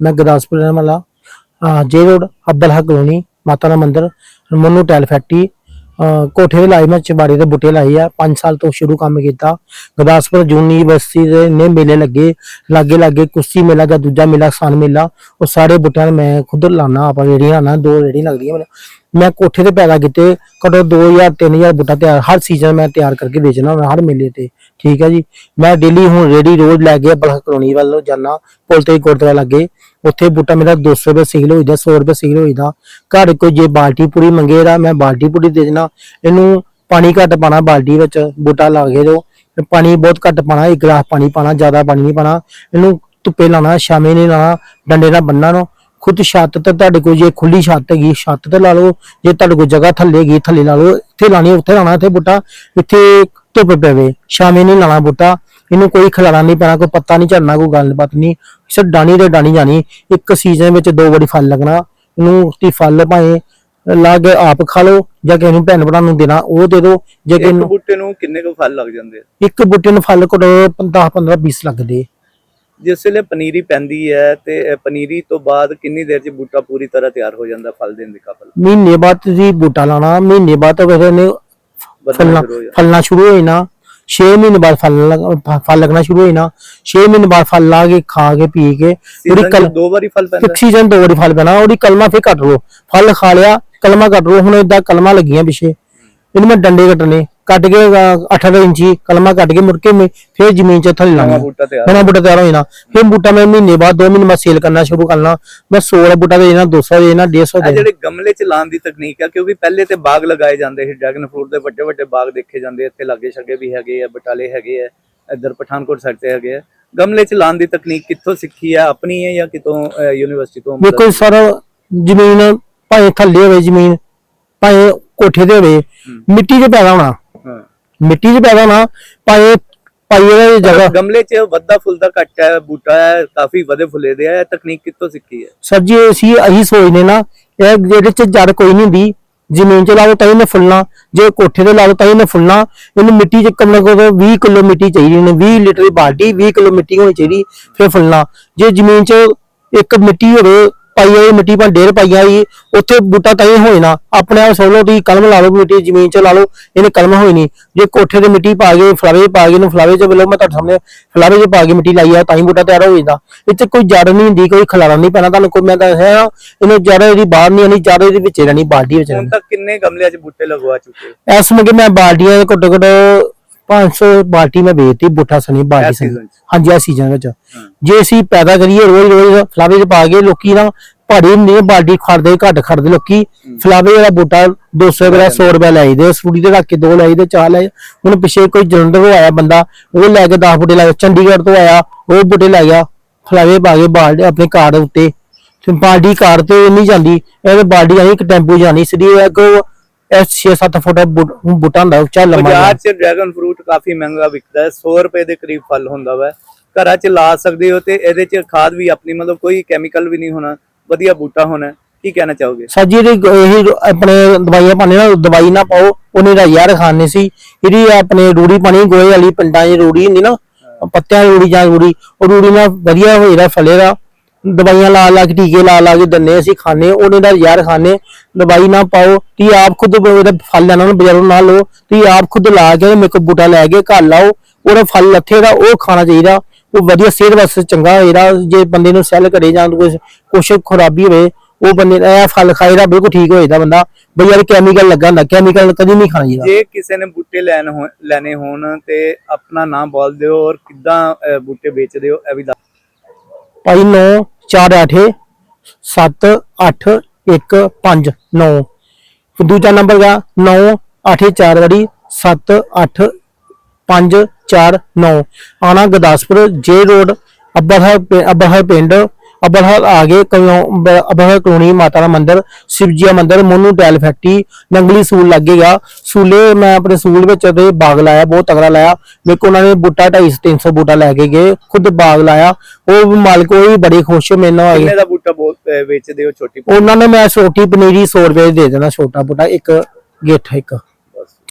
ਮੈਂ ਗੁਰਦਾਸਪੁਰ ਰਹਿਣ ਵਾਲਾ। ਅਹ ਜੇ ਰੋਡ ਅੱਬਲ ਹਕ ਕਲੋਨੀ ਮਾਤਾ ਦਾ ਮੰਦਿਰ, ਮਨੂ ਟੈਲ ਫੈਕਟਰੀ ਕੋਠੇ ਦੇ ਲਾਈ ਮੈਂ ਚਬਾੜੇ ਦੇ ਬੁੱਟੇ ਲਾਏ ਆ। 5 ਸਾਲ ਤੋਂ ਸ਼ੁਰੂ ਕੰਮ ਕੀਤਾ। ਗੁਰਦਾਸਪੁਰ ਯੂਨੀਵਰਸਿਟੀ ਦੇ ਨੇ ਮੇਲੇ ਲੱਗੇ। ਲਾਗੇ ਲਾਗੇ ਕੁਸ਼ੀ ਮੇਲਾ ਜਾਂ ਦੂਜਾ ਮੇਲਾ ਸਨ ਮੇਲਾ, ਉਹ ਸਾਰੇ ਬੁੱਟਿਆਂ ਨੂੰ ਮੈਂ ਖੁਦ ਲਾਣਾ ਆਪਾਂ ਰੇੜੀਆਂ ਲਾਣਾ ਦੋ ਰੇੜੀ ਲੱਗਦੀਆਂ ਮੇਰੇ ਮੈਂ ਕੋਠੇ ਤੇ ਪੈਦਾ ਕੀਤੇ ਕਦੋਂ 2000 3000 ਬੁੱਟਾ ਤਿਆਰ, ਹਰ ਸੀਜ਼ਨ ਮੈਂ ਤਿਆਰ ਕਰਕੇ ਵੇਚਣਾ ਹੁੰਦਾ, ਹਰ ਮੇਲੇ ਤੇ। ਠੀਕ ਹੈ ਜੀ। ਮੈਂ ਡੇਲੀ ਹੁਣ ਰੇੜੀ ਰੋਜ਼ ਲੈ ਕੇ ਬਲਖ ਕਲੋਨੀ ਵੱਲੋਂ ਜਾਣਾ ਪੁਲ ਤੇ ਗੁਰਦੁਆਰਾ ਲੱਗੇ। ਉੱਥੇ ਬੂਟਾ ਮੇਰਾ 200 ਰੁਪਏ ਸਿਗਲ ਹੋਈਦਾ 100 ਰੁਪਏ ਸਿਗਲ ਹੋਈਦਾ ਘਰ ਕੋਈ ਜੇ ਬਾਲਟੀ ਪੂਰੀ ਮੰਗੇ ਮੈਂ ਬਾਲਟੀ ਪੂਰੀ ਦੇ ਦੇਣਾ। ਇਹਨੂੰ ਪਾਣੀ ਘੱਟ ਪਾਣਾ ਬਾਲਟੀ ਵਿੱਚ, ਬੂਟਾ ਲਾ ਕੇ ਦੋ ਪਾਣੀ ਬਹੁਤ ਘੱਟ ਪਾਣਾ ਇੱਕ ਗਲਾਸ ਪਾਣੀ ਪਾਣਾ ਜ਼ਿਆਦਾ ਪਾਣੀ ਨਹੀਂ ਪਾਣਾ ਇਹਨੂੰ ਧੁੱਪੇ ਲਾਣਾ ਸ਼ਾਮੇ ਨਹੀਂ ਲਾਣਾ ਡੰਡੇ ਨਾਲ ਬੰਨਣਾ ਨੂੰ ਖੁਦ ਛੱਤ ਤੇ ਤੁਹਾਡੇ ਕੋਲ ਜੇ ਖੁੱਲੀ ਛੱਤ ਹੈਗੀ, ਛੱਤ ਤੇ ਲਾ ਲਓ। ਜੇ ਤੁਹਾਡੇ ਕੋਲ ਜਗ੍ਹਾ ਥੱਲੇ ਹੈਗੀ, ਥੱਲੇ ਲਾ ਲਓ। ਇੱਥੇ ਲਾਣੀ ਉੱਥੇ ਲਾਣਾ ਇੱਥੇ ਬੂਟਾ। ਇੱਥੇ ਧੁੱਪ ਪਵੇ ਸ਼ਾਮੇ ਨਹੀਂ ਲਾਣਾ ਬੂਟਾ। ਇਹਨੂੰ ਕੋਈ ਖਿਲਾਰਾ ਨਹੀਂ ਪੈਣਾ ਕੋਈ ਪੱਤਾ ਨਹੀਂ ਝੜਨਾ ਕੋਈ ਗੱਲਬਾਤ ਨਹੀਂ। ਸਿਰ ਡਾਣੀ ਤੇ ਡਾਣੀ ਜਾਣੀ ਇੱਕ ਸੀਜ਼ਨ ਵਿੱਚ ਦੋ ਵਾਰੀ ਫਲ ਲੱਗਣਾ। ਇਹਨੂੰ ਉਸਦੀ ਫਲ ਭਾਵੇਂ ਲਾ ਕੇ ਆਪ ਖਾ ਲਓ ਜਾਂ ਕਿਸੇ ਨੂੰ ਭੈਣ ਭਰਾ ਨੂੰ ਦੇਣਾ ਉਹ ਦੇ ਦਿਓ। ਜੇ ਕਿਸੇ ਇੱਕ ਨੂੰ ਬੂਟੇ ਨੂੰ ਕਿੰਨੇ ਕੁ ਫਲ ਲੱਗ ਜਾਂਦੇ ਆ? ਇੱਕ ਬੂਟੇ ਨੂੰ ਫਲ ਕੋਲ 10 15 20 ਲੱਗਦੇ। ਜਿਸ ਵੇਲੇ ਪਨੀਰੀ ਪੈਂਦੀ ਹੈ ਤੇ ਪਨੀਰੀ ਤੋਂ ਬਾਅਦ ਕਿੰਨੀ ਦੇਰ 'ਚ ਬੂਟਾ ਪੂਰੀ ਤਰ੍ਹਾਂ ਤਿਆਰ ਹੋ ਜਾਂਦਾ ਫਲ ਦੇਣ ਦੇ ਕਾਬਲ? ਮਹੀਨੇ ਬਾਅਦ ਤੁਸੀਂ ਬੂਟਾ ਲਾਣਾ ਮਹੀਨੇ ਬਾਅਦ ਤਾਂ ਵਧਣਾ ਫਲਣਾ ਸ਼ੁਰੂ ਹੋ ਜਾਂਦਾ। ਫਲਣਾ ਸ਼ੁਰੂ ਹੋ ਜਾਣਾ। 6 ਮਹੀਨੇ ਬਾਅਦ ਫਲ ਲੱਗ- ਫਲ ਲੱਗਣਾ ਸ਼ੁਰੂ ਹੋ ਜਾਣਾ 6 ਮਹੀਨੇ ਬਾਅਦ ਫਲ ਲਾ ਕੇ ਖਾ ਕੇ ਪੀ ਕੇ ਉਹਦੀ ਸੀਜ਼ਨ 'ਚ ਕਲ ਦੋ ਵਾਰੀ ਫਲ ਪੈਂਦਾ। ਇੱਕ ਸੀਜ਼ਨ ਦੋ ਵਾਰੀ ਫਲ ਪੈਣਾ ਉਹਦੀ ਕਲਮਾ ਫੇਰ ਕੱਟ ਲਓ। ਫਲ ਖਾ ਲਿਆ ਕਲਮਾ ਕੱਟ ਲਓ ਹੁਣ ਇਦਾਂ ਕਲਮਾ ਲੱਗੀਆਂ ਪਿੱਛੇ। ਇਹਨੂੰ ਮੈਂ ਡੰਡੇ ਕੱਟਨੇ ਕੱਟ ਕੇ 18 ਇੰਚੀ ਕਲਮਾ ਕੱਟ ਕੇ ਮੁੜ ਕੇ ਮੈਂ ਫੇਰ ਜ਼ਮੀਨ 'ਚ ਥੱਲੇ ਲਾਉਣਾ ਬੂਟਾ ਤਿਆਰ। ਨਵਾਂ ਬੂਟਾ ਤਿਆਰ ਹੋ ਜਾਣਾ। ਫਿਰ ਬੂਟਾ ਮੈਂ ਮਹੀਨੇ ਬਾਅਦ 2 ਮਹੀਨੇ ਬਾਅਦ ਸੇਲ ਕਰਨਾ ਸ਼ੁਰੂ ਕਰਨਾ। ਮੈਂ 16 ਬੂਟਾ ਦੇ ਦੇਣਾ 200 ਦੇ ਦੇਣਾ 150 ਇਹ ਦੇ ਜਿਹੜੇ ਗਮਲੇ 'ਚ ਲਾਉਣ ਦੀ ਤਕਨੀਕ ਹੈ ਕਿਉਂਕਿ ਪਹਿਲੇ ਤੇ ਬਾਗ ਲਗਾਏ ਜਾਂਦੇ ਸੀ ਡਰੈਗਨ ਫਰੂਟ ਦੇ ਵੱਡੇ ਵੱਡੇ ਬਾਗ ਦੇਖੇ ਜਾਂਦੇ ਇੱਥੇ ਲਾਗੇ ਛੱਗੇ ਵੀ ਹੈਗੇ ਆ ਬਟਾਲੇ ਹੈਗੇ ਆ ਇੱਧਰ ਪਠਾਨਕੋਟ ਸਾਈਡ ਤੇ ਹੈਗੇ ਆ। ਗਮਲੇ 'ਚ ਲਾਉਣ ਦੀ ਤਕਨੀਕ ਕਿੱਥੋਂ ਸਿੱਖੀ ਹੈ ਆਪਣੀ ਹੈ ਜਾਂ ਕਿਤੋਂ ਯੂਨੀਵਰਸਿਟੀ ਤੋਂ ਦੇਖੋ ਸਰ ਜ਼ਮੀਨ ਭਾਵੇਂ ਥੱਲੇ ਹੋਵੇ ਜ਼ਮੀਨ ਭਾਵੇਂ ਕੋਠੇ ਤੇ ਹੋਵੇ ਮਿੱਟੀ 'ਚ ਪੈਦਾ ਹੋਣਾ। ਮਿੱਟੀ 'ਚ ਪੈਦਾ ਹੋਣਾ ਭਾਵੇਂ ਪਾਈਏ ਦੀ ਜਗ੍ਹਾ ਗਮਲੇ 'ਚ ਵੱਧਾ ਫੁੱਲਦਾ ਘੱਟ ਹੈ ਬੂਟਾ ਹੈ ਕਾਫੀ ਵਧੇ ਫੁੱਲੇ ਦੇ ਹੈ ਤਕਨੀਕ ਕਿੱਥੋਂ ਸਿੱਖੀ ਹੈ? ਸਰ ਜੀ ਅਸੀਂ ਅਸੀਂ ਸੋਚਦੇ ਨਾ ਇਹ ਜਿਹੜੇ 'ਚ ਜੜ ਕੋਈ ਨਹੀਂ ਹੁੰਦੀ ਜ਼ਮੀਨ 'ਚ ਲਾਓ ਤਾਂ ਇਹਨੇ ਫੁੱਲਣਾ ਜੇ ਕੋਠੇ ਤੇ ਲਾਓ ਤਾਂ ਇਹਨੇ ਫੁੱਲਣਾ ਇਹਨੂੰ ਮਿੱਟੀ 'ਚ ਕਮ ਕੋਲ 20 ਕਿਲੋ ਮਿੱਟੀ ਚਾਹੀਦੀ ਇਹਨੂੰ 20 ਲੀਟਰ ਦੀ ਬਾਲਟੀ 20 ਕਿਲੋ ਮਿੱਟੀ ਹੋਣੀ ਚਾਹੀਦੀ ਫਿਰ ਫੁੱਲਣਾ। ਜੇ ਜ਼ਮੀਨ 'ਚ ਇੱਕ ਮਿੱਟੀ ਹੋਵੇ ਪਾਈ ਹੋਈ ਮਿੱਟੀ ਪਰ ਡੇਰ ਪਾਈ ਆਈ ਉੱਥੇ ਬੂਟਾ ਤਾਂ ਇਹ ਹੋਏ ਨਾ ਆਪਣੇ ਆਪ ਸੋਲੋ ਤੁਸੀਂ ਕਲਮ ਲਾ ਲਓ ਮਿੱਟੀ ਜ਼ਮੀਨ 'ਚ ਲਾ ਲਓ ਇਹਨੇ ਕਲਮ ਹੋਈ ਨਹੀਂ ਜੇ ਕੋਠੇ ਤੇ ਮਿੱਟੀ ਪਾ ਕੇ ਫਲਾਵੇ ਪਾ ਕੇ ਇਹਨੂੰ ਫਲਾਵੇ 'ਚ ਬਲੋ ਮੈਂ ਤੁਹਾਡੇ ਸਾਹਮਣੇ ਫਲਾਵੇ 'ਚ ਪਾ ਕੇ ਮਿੱਟੀ ਲਾਈ ਆ ਤਾਂ ਹੀ ਬੂਟਾ ਤਿਆਰ ਹੋ ਜਾਂਦਾ। ਇੱਥੇ ਕੋਈ ਜੜ ਨਹੀਂ ਹੁੰਦੀ ਕੋਈ ਖਲਾਰਾ ਨਹੀਂ ਪੈਣਾ ਤੁਹਾਨੂੰ ਕੋਈ ਮੈਂ ਦੱਸਿਆ ਨਾ, ਇਹਨੂੰ ਜੜ ਇਹਦੀ ਬਾਹਰ ਨਹੀਂ ਆਣੀ ਜੜ ਇਹਦੇ ਵਿੱਚ ਹੀ ਰਹਿਣੀ ਬਾਲਟੀ ਵਿੱਚ ਹੁਣ ਰਹਿਣੀ। ਤੱਕ ਕਿੰਨੇ ਗਮਲਿਆਂ 'ਚ ਬੂਟੇ ਲਗਵਾ ਚੁੱਕੇ ਹੋ? ਇਸ ਮਗੇ ਮੈਂ ਬਾਲਟੀਆਂ ਦੇ ਘੱਟੋ ਘੱਟ 500 ਬਾਲਟੀ ਮੈਂ ਵੇਚਤੀ ਬੂਟਾ ਸਣੀ ਬਾਲਟੀ 'ਚ? ਹਾਂਜੀ ਆ ਸੀਜ਼ਨ ਵਿੱਚ ਜੇ ਅਸੀਂ ਪੈਦਾ ਕਰੀਏ ਰੋਜ਼ ਰੋਜ਼ ਫਲਾਵੇ 'ਚ ਪਾ ਕੇ ਲੋਕੀ ਨਾ ਭਾਰੀ ਹੈ ਬਾਲਟੀ ਖੜਦੇ ਘੱਟ ਖੜਦੇ। ਲੋਕੀ ਫਲਾਵੇ ਵਾਲਾ ਬੂਟਾ 200 ਰੁਪਏ ਦਾ 100 ਰੁਪਏ ਲੈ ਆਈਦੇ ਸੂੜੀ ਤੇ ਰੱਖ ਕੇ ਦੋ ਲੈ ਚਾਰ ਲੈ। ਹੁਣ ਪਿੱਛੇ ਕੋਈ ਜਲੰਧਰ ਤੋਂ ਆਇਆ ਬੰਦਾ ਉਹ ਲੈ ਕੇ 10 ਬੂਟੇ ਲੈ ਚੰਡੀਗੜ੍ਹ ਤੋਂ ਆਇਆ ਉਹ ਬੂਟੇ ਲੈ ਗਿਆ। ਫਲਾਵੇ ਪਾ ਕੇ ਬਾਲਟੀ ਆਪਣੇ ਕਾਰ ਉੱਤੇ। ਤੇ ਬਾਲਟੀ ਕਾਰ ਤੇ ਨਹੀਂ ਜਾਂਦੀ ਇਹ ਬਾਲਟੀ ਆਈ ਇੱਕ ਟੈਂਪੂ ਜਾਣੀ ਸਿੱਧੀ ਇੱਕ ਇਹ 6-7 ਫੁੱਟ ਬੂਟ- ਹੁੰਦਾ ਉੱਚਾ ਲੰਮਾ ਬਾਜ਼ਾਰ 'ਚ ਡਰੈਗਨ ਫਰੂਟ ਕਾਫੀ ਮਹਿੰਗਾ ਵਿਕਦਾ ਹੈ 100 ਰੁਪਏ ਦੇ ਕਰੀਬ ਫਲ ਹੁੰਦਾ ਵਾ। ਘਰਾਂ 'ਚ ਲਾ ਸਕਦੇ ਹੋ ਤੇ ਇਹਦੇ 'ਚ ਖਾਦ ਵੀ ਆਪਣੀ ਮਤਲਬ ਕੋਈ ਕੈਮੀਕਲ ਵੀ ਨਹੀਂ ਹੋਣਾ ਵਧੀਆ ਬੂਟਾ ਹੋਣਾ ਕੀ ਕਹਿਣਾ ਚਾਹੋਗੇ? ਸਾਜੀ ਇਹਦੀ ਇਹ ਆਪਣੇ ਦਵਾਈਆਂ ਪਾਣੇ ਨਾ ਦਵਾਈ ਨਾ ਪਾਓ ਉਹਨੇ ਦਾ ਯਾਰ ਖਾਣੇ ਸੀ। ਇਹਦੀ ਆਪਣੇ ਰੂੜੀ ਪਾਣੀ ਗੋਏ ਵਾਲੀ ਪਿੰਡਾਂ 'ਚ ਰੂੜੀ ਹੁੰਦੀ ਨਾ ਪੱਤਿਆਂ ਦੀ ਰੂੜੀ ਜਾਂ ਰੂੜੀ ਉਹ ਰੂੜੀ ਨਾਲ ਵਧੀਆ ਹੋਏਦਾ ਫਲੇਗਾ। ਦਵਾਈਆਂ ਲਾ ਲਾ ਕੇ, ਟੀਕੇ ਲਾ ਲਾ ਕੇ ਦੰਨੇ ਅਸੀਂ ਖਾਣੇ ਉਹਨੇ ਦਾ ਯਾਰ ਖਾਣੇ ਦਵਾਈ ਨਾ ਪਾਓ। ਤੀ ਆਪ ਖੁਦ ਉਹਦਾ ਫਲ ਲੈਣਾ, ਉਹਨੂੰ ਬਾਜ਼ਾਰੋਂ ਨਾ ਲਓ। ਤੀ ਆਪ ਖੁਦ ਲਾ ਕੇ ਮੇਰੇ ਬੂਟਾ ਲੈ ਕੇ ਘਰ ਲਾਓ। ਉਹਦਾ ਫਲ ਲੱਥੇਗਾ ਉਹ ਖਾਣਾ ਚਾਹੀਦਾ। ਉਹ ਵਧੀਆ ਸਿਹਤ ਵਾਸਤੇ ਚੰਗਾ ਹੋਏਗਾ ਜੇ ਬੰਦੇ ਨੂੰ ਸੈੱਲ ਕਰੇ ਜਾਂ ਕੁਝ ਕੁਛ ਖਰਾਬੀ ਹੋਵੇ, ਉਹ ਬੰਦੇ ਦਾ ਇਹ ਫਲ ਖਾਏਗਾ ਬਿਲਕੁਲ ਠੀਕ ਹੋਏਗਾ ਬੰਦਾ। ਬਈ ਯਾਰ ਕੈਮੀਕਲ ਲੱਗਾ ਹੁੰਦਾ ਕੈਮੀਕਲ ਕਦੀ ਨਹੀਂ ਖਾਣਾ ਚਾਹੀਦਾ। ਜੇ ਕਿਸੇ ਨੇ ਬੂਟੇ ਲੈਣ ਹੋ- ਲੈਣੇ ਹੋਣ ਤੇ ਆਪਣਾ ਨਾਮ ਬੋਲ ਦਿਓ ਔਰ ਕਿੱਦਾਂ ਬੂਟੇ ਵੇਚਦੇ ਹੋ, ਇਹ ਵੀ ਭਾਈ 9 4 8 7 8 1 5 9 ਦੂਜਾ ਨੰਬਰ ਦਾ 9 8 4 ਵਾਰੀ 7 8 5 4 9 ਆਣਾ ਗਦਾਸਪੁਰ ਜੇ ਰੋਡ ਅੱਬਾ ਅੱਬਰਹਰ ਪਿੰਡ ਅੱਬਰਹਰ ਆ ਗਏ ਅੱਬਰਹਰ ਕਲੋਨੀ ਮਾਤਾ ਦਾ ਮੰਦਿਰ ਸ਼ਿਵਜੀਆ ਮੰਦਿਰ ਮੋਨੂ ਟੈਲ ਫੈਕਟਰੀ ਨੰਗਲੀ ਸੂਲ ਲੱਗੇਗਾ ਸੂਲੇ ਮੈਂ ਆਪਣੇ ਸੂਲ ਵਿੱਚ ਤੇ ਬਾਗ ਲਾਇਆ ਬਹੁਤ ਤਗੜਾ ਲਾਇਆ। ਮੇਰੇ ਕੋਲ ਉਹਨਾਂ ਨੇ ਬੂਟਾ 250 300 ਬੂਟਾ ਲੈ ਕੇ ਗਏ ਖੁਦ ਬਾਗ ਲਾਇਆ। ਉਹ ਮਾਲਕ ਉਹ ਵੀ ਬੜੇ ਖੁਸ਼ ਮੇਰੇ ਨਾਲ ਆਏ। ਕਿੰਨੇ ਦਾ ਬੂਟਾ ਬਹੁਤ ਵੇਚਦੇ ਹੋ ਛੋਟੀ ਉਹਨਾਂ ਨੇ ਮੈਂ ਛੋਟੀ ਪਨੀਰੀ 100 ਰੁਪਏ ਦੀ ਦੇ ਦੇਣਾ ਛੋਟਾ ਬੂਟਾ ਇੱਕ ਗਿੱਠ ਇੱਕ।